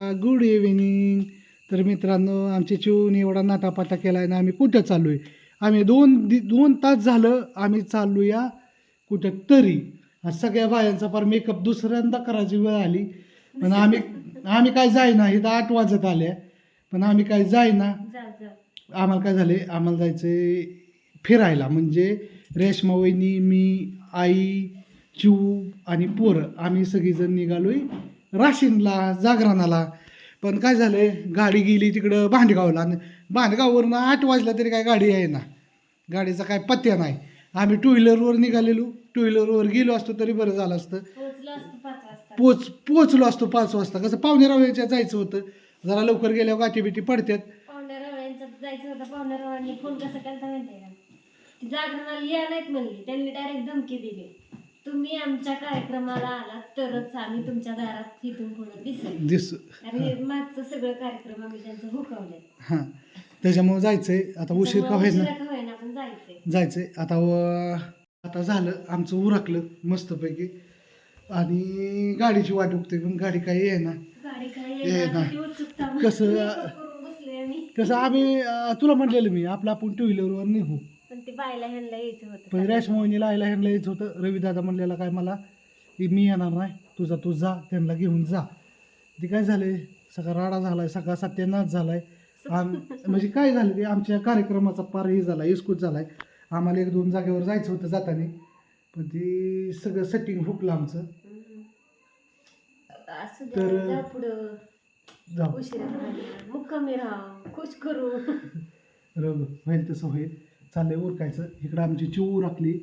Good evening तर मित्रांनो आमच्या चिवून एवढा नाटापाटा केला आहे ना आम्ही कुठं चाललो आहे आम्ही दोन दि दोन तास झालं आम्ही चाललो या कुठं तरी. सगळ्या बायांचा फार मेकअप दुसऱ्यांदा करायची वेळ आली. पण आम्ही आम्ही काय जाईना इथं आठ वाजत आल्या पण आम्ही काय जाईना. जा जा. आम्हाला काय झाले आम्हाला जायचं फिरायला. म्हणजे रेश्मा वहिनी मी आई चिऊ आणि पोरं. आम्ही सगळीजण निघालोय. राशीनला जागरणाला. पण काय झालंय? गाडी गेली तिकडं भांडगावला. आणि भांडगाववरनं आठ वाजला तरी काय गाडी आहे ना गाडीचा काय पत्त्या नाही. आम्ही टू व्हीलरवर निघालेलो. टू व्हीलरवर गेलो असतो तरी बरं झालं असतं. पाच पोचलो असतो पाच वाजता. कसं पावणे रावळ्याच्या जायचं होतं. जरा लवकर गेल्यावर गाठी बिटी पडतात जायचं होतं. फोन कसं केला जागरणाला या नाहीत म्हणली. त्यांनी डायरेक्ट धमकी दिली. तुम्ही आमच्या कार्यक्रमाला आलात तरच आम्ही तुमच्या दारात इथून पुढे दिसेल. दिस. हे. मागचं सगळं कार्यक्रम आम्ही त्यांचं हुकवले हां. त्याच्यामुळे जायचंय. आता उशीर का होईल ना होईना जायचंय. जायचंय. आता व- आता झालं. आमचं उरकलं मस्तपैकी. आणि गाडीची वाट बघतोय पण गाडी काही आहे ना गाडी काय ये येणार, ना. किती उत्सुकता. कसं- बसले आम्ही कसं आम्ही अं, तुला म्हटलेलं मी आपलं आपण टू व्हीलरवर निघू पण ते बायला ह्यांना यायचं होतं पण रॅशमोहिनीला आयला ह्यांना यायचं होतं. रविदादा म्हणलेला काय मला की मी येणार नाही. तुझा तू जा त्यांना घेऊन जा. ते काय झाले? सगळा राडा झालाय सगळा सत्यानाश झालाय. आम म्हणजे काय झालं ते? आमच्या कार्यक्रमाचा पार हे झाला इस्कूट झालाय. आम्हाला एक दोन जागेवर जायचं होतं जाताना. पण ते सगळं सेटिंग हुकलं आमचं. असं तर- जा पुढं. जाऊ. उशिरा राहिला. मुक्कामी राहा. खुश करू. रग होईल तसं होईल. चाललंय उरकायचं. इकडं आमची चिव उरकली.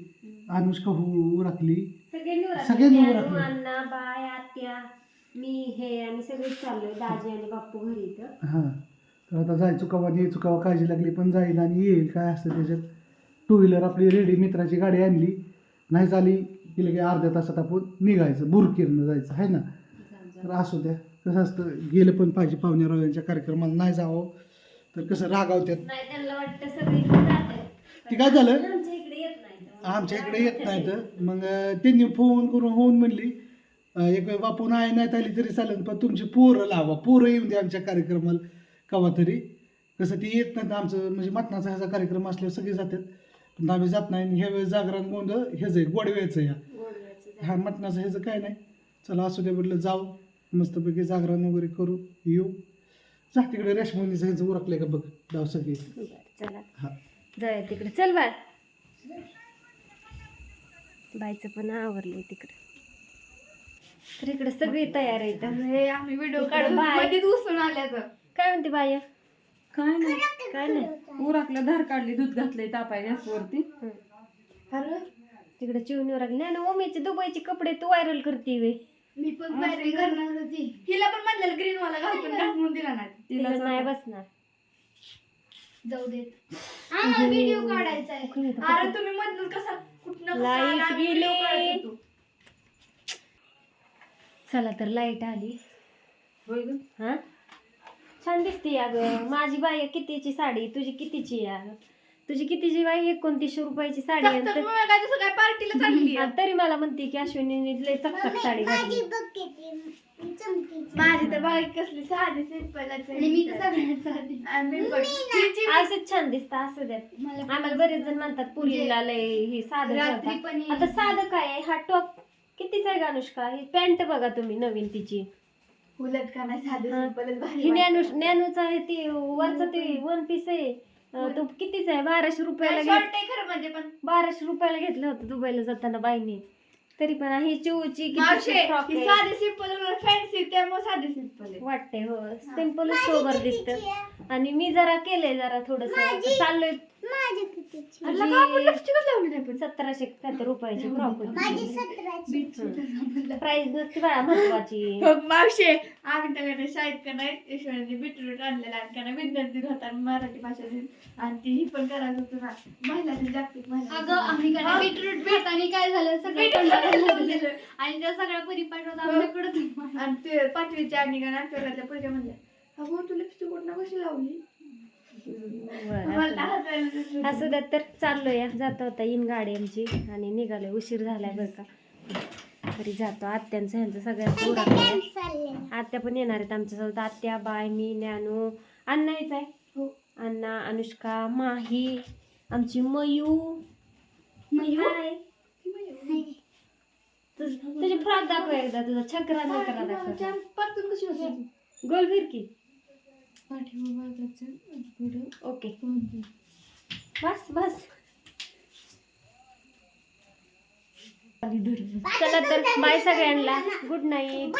अनुष्का हु उरकली. सगळ्यांनी उरकलं. सगळ्यांनी मी, उरकलं. अण्णा बाय आत्या मी हे आम्ही सगळेच चाललोय दाजी आणि बाप्पू घरी इथं. हां. तर आता जायचो कवा नाही चुकावा काळजी लागली पण जाईल आणि येईल. काय असतं त्याच्यात? टू व्हीलर आपली रेडी मित्राची गाडी आणली. नाही झाली की लगे अर्ध्या तासात आपण निघायचं बुरकीरनं जायचं आहे ना? तर असू द्या. कसं असतं गेलं पण पाहिजे पाहुण्या रावळ्यांच्या कार्यक्रमाला. नाही जावं तर कसं रागावत्यात. नाही त्यांना वाटतं सगळे ते काय झालं? आमच्या इकडे येत नाही आमच्या इकडे येत नाही तर मग त्यांनी फोन करून होऊन म्हणली अं, एक वेळ बापू नाही नाहीत आली तरी चालेल पण तुमची पोरं लावा पोरं येऊन द्या आमच्या कार्यक्रमाला कवा तरी. कसं ती येत नाही आमचं म्हणजे मटणाचा ह्याचा कार्यक्रम असल्यावर सगळे जातात. पण आम्ही जात नाही आणि ह्या वेळेस जागरण गोंधळ ह्याचं आहे गोडव्याचं या गोडव्याचं जा. हा मटणाचं ह्याचं काय नाही. चला असू द्या म्हटलं जाऊ. मस्तपैकी जागरण वगैरे करू येऊ. जा तिकडे रेशमणीचं ह्याचं उरकले का बघ जाऊ सगळे. बरं, चला. हा. जाऊया तिकडे. चल बाळ. बायचं पण आवरलंय तिकडे. तर इकडे सगळी तयार आहे इथं. हे आम्ही व्हिडिओ काढून बाय. मध्येच आल्या तर. काय म्हणते बाय? काय नाही. काय नाही. उराकलं धार काढली दूध घातलंय तापाय गॅसवरती. हं. अरे तिकडे चिवणीवर लागली नाही ना ओमीचे दुबईचे कपडे तू व्हायरल करते वे. मी पण व्हायरल करणार होती. हिला पण म्हणलेलं ग्रीन वाला घाल पण घाल म्हणून दिला नाही. तिला तिला नाही बसणार. जाऊ देत व्हिडिओ काढायचा आहे. अरे तुम्ही मधून कसा कुठनं कसा Light आला, आम्ही गेली. video काढत होतो. चला तर लाइट आली. होय गं? हा? छान दिसते अगं. माझी बाई कितीची साडी तुझी कितीची आहे? अगं? तुझी कितीची बाई? एकोणतीसशे रुपयाची साडी आहे. तर- मग काय तसं काय पार्टीला चालली आणि तरी मला म्हणते की अश्विनी लय चकचक साडी घातली. माझी तर बाई कसली साधी सिंपल मी तर सगळ्यात साधी. आणि मी तिची असंच छान दिसतं असं द्या. आम्हाला बरेच जण म्हणतात पुरीला लय ही साधं रात्री. पण आता साधं काय आहे? हा टॉप कितीचा आहे अनुष्का? ही पॅन्ट बघा तुम्ही नवीन तिची. उलट का नाही साधी हा. सिंपलच भारी ही नॅनो वाटतं. नॅनोचा आहे ती वरचा ते वन पीस आहे. अं, तो कितीचा आहे? बाराशे रुपयाला नाही, घेत short आहे खरं म्हणजे पण. बाराशे रुपयाला घेतलं होतं दुबईला जाताना बाईने. तरी पण ही चिवची किती ही साधी सिंपल फॅन्सी त्यामुळे साधी सिंपल आहे. वाटते हो सिंपल सोबर दिसत. आणि मी जरा केलंय जरा थोडस चाललोय. अरे लगा आपण लिपस्टिक लावली नाही पण. सतराशे काहीतरी रुपयाची फ्रॉक बीट प्राइस नसते बाळा महत्वाची. मावशे आम्ही त्याकडे शाळेत का नाही ईश्वरांनी बीटरूट आणलेला आणि त्यांना विज्ञान दिन होता आणि मराठी भाषा आणि ती ही पण करायचं होतं ना. महिला दिन जागतिक महिला अगं आम्ही. काय बीटरूट भेटाने काय झालं? सगळं तोंडाला लागलं. आणि त्या सगळ्या परिपाठ होता हो. आमच्याकडे आणि ते पाचवीच्या आणि का नाटकातल्या पहिल्या म्हणल्या अगो तू लिपस्टिक कुठं कशी लावली? मला हसायला येतं. असं द्या तर चाललोय. जाता होता इन गाडी आमची. आणि निघालोय. उशीर झालाय बरं का. घरी जातो. आत्यांचं ह्यांचं सगळ्यांचं उरकलं आत्या पण येणार आहेत आमच्यासोबत आत्या बाय मी ज्ञानू अण्णा येत आहे. हो. अण्णा अनुष्का माही आमची मयू. मयू? फ्रॉक दाखव एकदा तुझा छकरा नकरा दाखव परतून कशी होती गोल फिर की पाठीवर बाजाचं पुढं ओके बस बस चला तर बाय सगळ्यांना. Good night